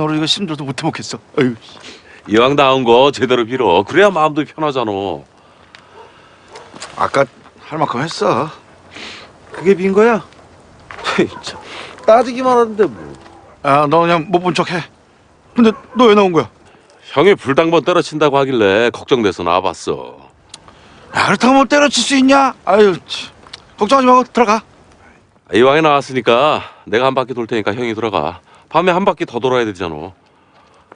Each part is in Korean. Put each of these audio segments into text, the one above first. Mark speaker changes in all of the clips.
Speaker 1: 너로 이거 힘들어도 못 해먹겠어. 아유.
Speaker 2: 이왕 나온 거 제대로 빌어. 그래야 마음도 편하잖아.
Speaker 1: 아까 할 만큼 했어. 그게 빈 거야?
Speaker 2: 참, 따지기만 하는데 뭐.
Speaker 1: 아, 너 그냥 못 본 척해. 근데 너 왜 나온 거야?
Speaker 2: 형이 불당번 때려친다고 하길래 걱정돼서 나와봤어.
Speaker 1: 야, 그렇다고 뭐 때려칠 수 있냐? 아유, 치. 걱정하지 말고 들어가.
Speaker 2: 이왕에 나왔으니까 내가 한 바퀴 돌 테니까 형이 들어가. 밤에 한 바퀴 더 돌아야 되잖아.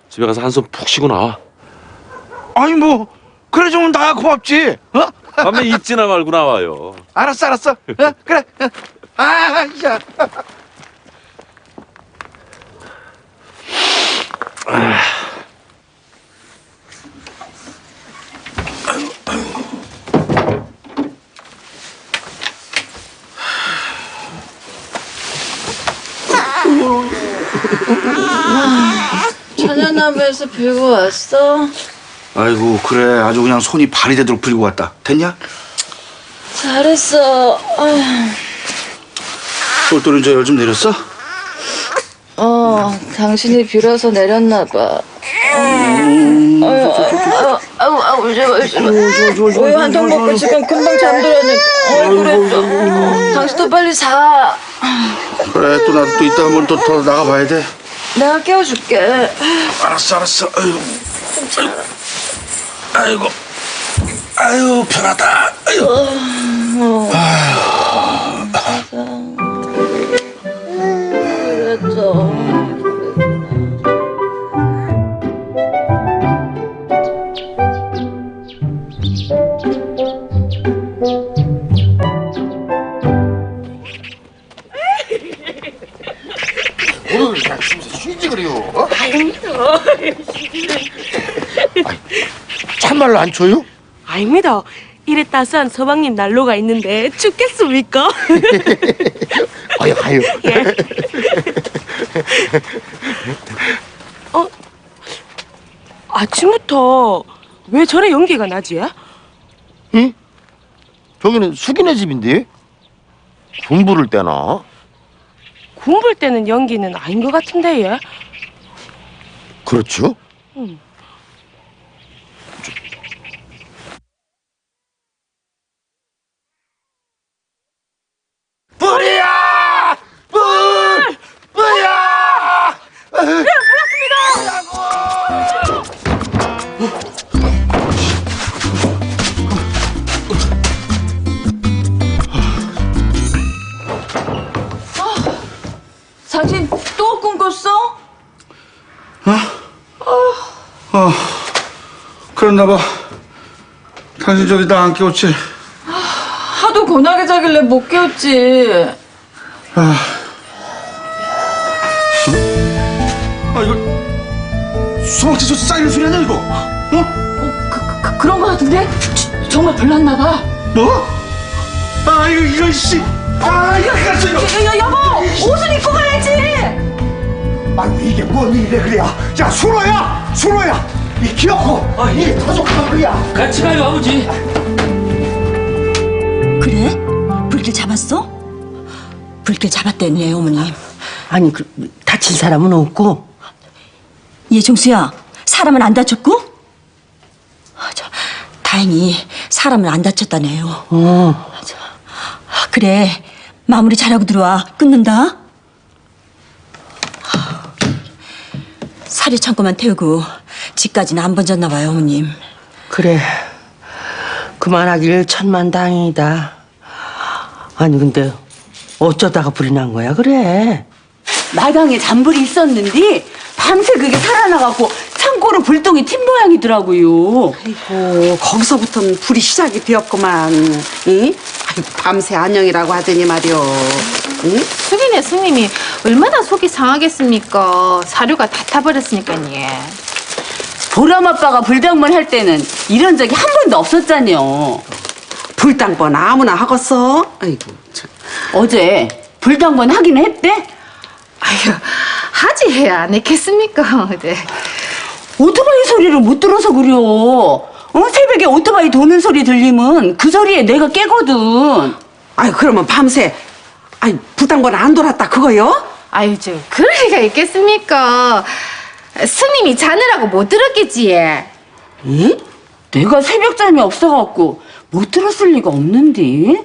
Speaker 2: 집에 가서 한숨 푹 쉬고 나와.
Speaker 1: 아니 뭐 그래 좀 나야 고맙지. 어?
Speaker 2: 밤에 잊지나 말고 나와요.
Speaker 1: 알았어, 알았어. 어? 그래. 어. 아, 야.
Speaker 3: 천연나무에서 빌고 왔어?
Speaker 1: 아이고 그래 아주 그냥 손이 발이 되도록 빌고 왔다. 됐냐?
Speaker 3: 잘했어. 아휴.
Speaker 1: 똘똘이 이제 열좀 내렸어?
Speaker 3: 어, 당신이 빌어서 내렸나 봐. 아유, 아유, 아유, 아유, 제발, 제발. 우유 한통 먹고 지금 금방 잠들었는데. 어, 그래, 또. 당신도 빨리 자.
Speaker 1: 그래 또 나도 또 이따 한번 또 더 나가봐야 돼.
Speaker 3: 내가 깨워줄게.
Speaker 1: 알았어, 알았어. 아이고. 아이고. 아유 편하다. 아유.
Speaker 3: 그
Speaker 1: 오늘 그냥 쉬지 그래요. 어? 참말로 안 쳐요?
Speaker 4: 아닙니다. 이래 따스한 서방님 난로가 있는데 춥겠습니까?
Speaker 1: 아유 아유.
Speaker 4: 예. 어? 아침부터 왜 저래 연기가 나지?
Speaker 5: 저기는 숙이네 집인데 돈 부를 때나
Speaker 4: 군불 때는 연기는 아닌 것 같은데 예?
Speaker 5: 그렇죠?
Speaker 1: 불 그랬나 봐. 당신 저기 나 안 깨웠지?
Speaker 3: 하도 고나게 자길래 못 깨웠지.
Speaker 1: 아 이거 소박지 저 쌓이는 소리 아니야 이거? 어?
Speaker 3: 어, 그, 그, 그런 거 같은데? 저- 정말 불났나 봐.
Speaker 1: 뭐? 아 이거 이런 씨. 아 이거 갔어 이거.
Speaker 3: 야, 야, 여보! 옷을 입고 가야지!
Speaker 6: 아니 이게 뭔 일이래 그래야 야 순호야 이 기어코 아이 도둑한 거야
Speaker 7: 그래? 불길 잡았어? 불길 잡았대네 어머님.
Speaker 8: 아니 그, 다친 사람은 없고.
Speaker 7: 예 종수야. 사람은 안 다쳤고? 아, 저, 다행히 사람은 안 다쳤다네요.
Speaker 8: 어.
Speaker 7: 저, 아, 그래. 마무리 잘하고 들어와. 끊는다. 사료 창고만 태우고 집까지는 안 번졌나 봐요 어머님
Speaker 8: 그래 그만하길 천만 다행이다 아니 근데 어쩌다가 불이 난 거야 그래
Speaker 9: 마당에 잔불이 있었는데 밤새 그게 살아나갖고 창고로 불똥이 튄 모양이더라고요.
Speaker 10: 아이고 거기서부터는 불이 시작이 되었구만. 응? 아이고 밤새 안녕이라고 하더니 말이오. 응?
Speaker 11: 숙이네 스님이 얼마나 속이 상하겠습니까? 사료가 다 타버렸으니까요.
Speaker 9: 보람 아빠가 불당번 할 때는 이런 적이 한 번도 없었잖요.
Speaker 10: 불당번 아무나 하겠어? 아이고 참.
Speaker 9: 어제 불당번 하긴 했대?
Speaker 11: 아휴 하지 해야 안 했겠습니까? 네.
Speaker 9: 오토바이 소리를 못 들어서 그려. 어? 새벽에 오토바이 도는 소리 들리면 그 소리에 내가 깨거든.
Speaker 10: 아이 그러면 밤새 아이 불당번 안 돌았다 그거요?
Speaker 11: 아유 저 그럴 리가 있겠습니까? 스님이 자느라고 못 들었겠지.
Speaker 9: 에? 내가 새벽 잠이 없어갖고 못 들었을 리가 없는데.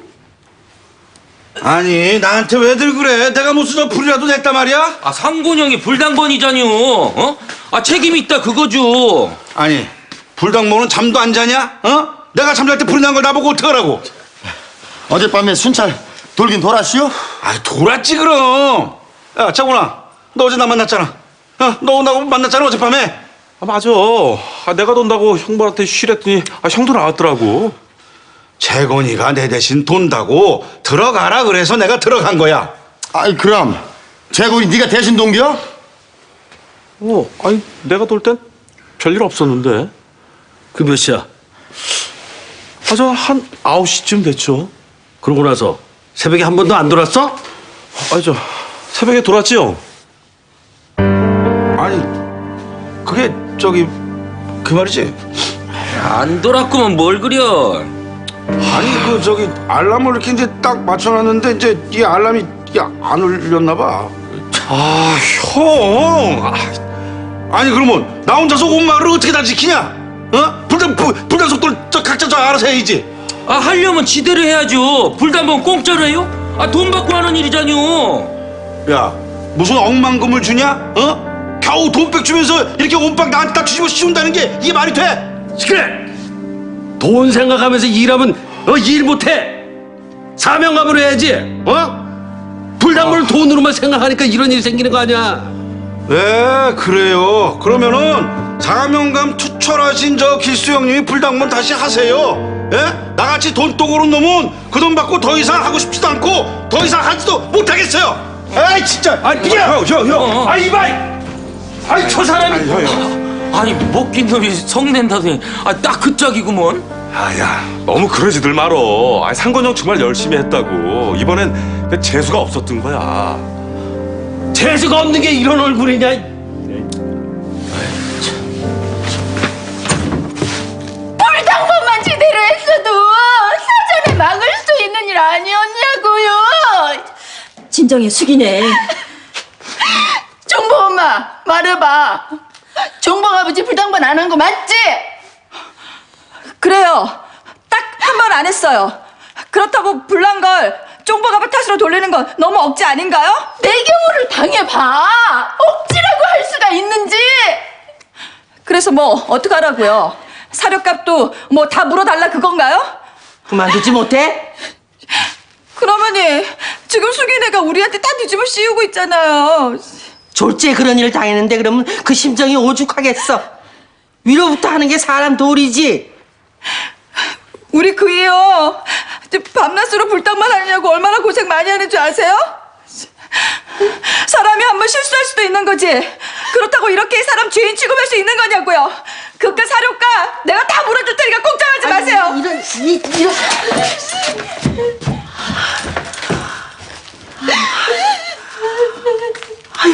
Speaker 1: 아니 나한테 왜들 그래 내가 무슨 저 불이라도 냈단 말이야
Speaker 12: 아 상곤형이 불당번이잖요. 어? 아 책임이 있다 그거죠.
Speaker 1: 아니 불당모는 잠도 안 자냐 어 내가 잠잘 때 불이 난걸 나보고 어떡하라고
Speaker 13: 어젯밤에 순찰 돌긴 돌았시오?
Speaker 1: 아 돌았지 그럼 야 차구나 너 어제 나 만났잖아 어너 온다고 만났잖아 어젯밤에
Speaker 14: 아 맞아. 아 내가 돈다고 형부한테 쉬랬더니 아 형도 나왔더라고.
Speaker 1: 재건이가 내 대신 돈다고 들어가라 그래서 내가 들어간 거야
Speaker 13: 아이 그럼 재군이 네가 대신 동기야?
Speaker 14: 어, 아니 내가 돌 땐 별일 없었는데.
Speaker 12: 그 몇 시야?
Speaker 14: 아 저한 9시쯤 됐죠.
Speaker 12: 그러고 나서 새벽에 한 번도 안 돌았어?
Speaker 14: 아니 저 새벽에 돌았지 형.
Speaker 1: 아니 그게 저기 그 말이지
Speaker 12: 안 돌았구만 뭘 그려.
Speaker 1: 아니 그 저기 알람을 이렇게 이제 딱 맞춰놨는데 이제 이 알람이 안 울렸나 봐. 아 형. 아, 아니 그러면 나 혼자서 온 마을을 어떻게 다 지키냐? 어? 불단 불, 불단 속도를 저 각자 저 알아서 해야지.
Speaker 12: 아 하려면 지대로 해야죠. 불단번 공짜로 해요? 아 돈 받고 하는 일이잖요.
Speaker 1: 야 무슨 억만금을 주냐? 어? 겨우 돈백 주면서 이렇게 온박 나한테 딱 뒤집어 씌운다는 게 이게 말이 돼?
Speaker 12: 그래. 돈 생각하면서 일하면 어, 일 못해. 사명감으로 해야지. 어? 불단번을 돈으로만 생각하니까 이런 일이 생기는 거 아니야.
Speaker 1: 네 그래요. 그러면은 사명감 투철하신 저 길수 형님이 불당문 다시 하세요. 예? 나같이 돈독 오른 놈은 그 돈 받고 더 이상 하고 싶지도 않고 더 이상 하지도 못하겠어요. 에이 진짜.
Speaker 12: 아니 비켜.
Speaker 1: 형, 형, 형.
Speaker 12: 아 이봐이. 아니 저 사람이.
Speaker 1: 아니, 형, 형.
Speaker 12: 아니 먹긴 놈이 성낸다더니 아딱 그 짝이구먼.
Speaker 14: 아야 너무 그러지들 말어. 아 상건형 정말 열심히 했다고. 이번엔 그 재수가 없었던 거야.
Speaker 12: 재수가 없는 게 이런 얼굴이냐.
Speaker 3: 불당번만 제대로 했어도 사전에 막을 수 있는 일 아니었냐고요.
Speaker 15: 진정해 숙이네.
Speaker 3: 말해봐. 종보 아버지 불당번 안 한 거 맞지?
Speaker 15: 그래요. 딱 한 번 안 했어요. 그렇다고 불난 걸 쫑보가 탓으로 돌리는 건 너무 억지 아닌가요?
Speaker 3: 내 경우를 당해봐. 억지라고 할 수가 있는지.
Speaker 15: 그래서 뭐 어떡하라고요? 사료값도 뭐 다 물어달라 그건가요?
Speaker 8: 그만두지 못해?
Speaker 15: 그러면이 지금 숙이네가 우리한테 다 뒤집어 씌우고 있잖아요.
Speaker 8: 졸지에 그런 일을 당했는데 그러면 그 심정이 오죽하겠어. 위로부터 하는 게 사람 도리지.
Speaker 15: 우리 그이요. 밤낮으로 불닭만 하려고 얼마나 고생 많이 하는 줄 아세요? 사람이 한 번 실수할 수도 있는 거지. 그렇다고 이렇게 사람 죄인 취급할 수 있는 거냐고요. 그깟 사료가 내가 다 물어줄 테니까 걱정하지 마세요.
Speaker 8: 이런 이, 이런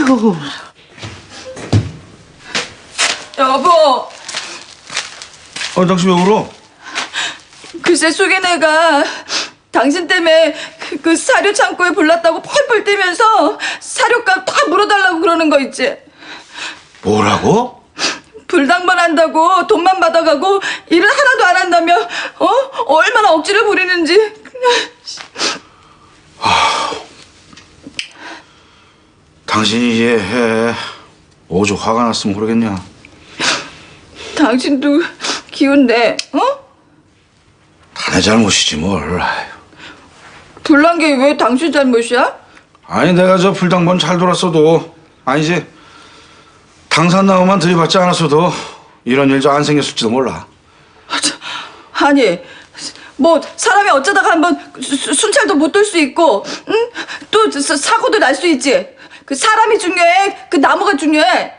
Speaker 8: 아이고
Speaker 15: 여보,
Speaker 1: 어 당신 왜 울어?
Speaker 15: 글쎄 숙이네가 당신 때문에 그, 그 사료 창고에 불났다고 펄펄 뛰면서 사료값 다 물어달라고 그러는 거 있지.
Speaker 1: 뭐라고?
Speaker 15: 불당만 한다고 돈만 받아가고 일을 하나도 안 한다며 어 얼마나 억지를 부리는지
Speaker 1: 당신이 이해해. 오죽 화가 났으면 그러겠냐.
Speaker 15: 당신도 기운내
Speaker 1: 어다내 잘못이지 뭘.
Speaker 15: 불난 게 왜 당신 잘못이야
Speaker 1: 아니 내가 저 불당번 잘 돌았어도 아니지 당산 나무만 들이받지 않았어도 이런 일도 안 생겼을지도 몰라.
Speaker 15: 아니 뭐 사람이 어쩌다가 한번 수- 순찰도 못 돌 수 있고 응 또 사고도 날 수 있지 그 사람이 중요해 그 나무가 중요해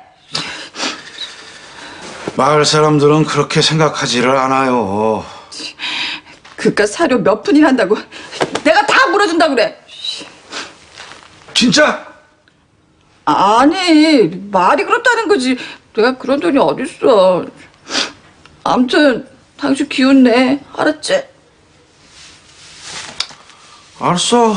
Speaker 1: 마을 사람들은 그렇게 생각하지를 않아요.
Speaker 15: 그깟 사료 몇 푼이 한다고 내가 다 물어준다 그래
Speaker 1: 진짜?
Speaker 15: 아니 말이 그렇다는 거지 내가 그런 돈이 어딨어 아무튼 당신 기운 내 알았지?
Speaker 1: 알았어.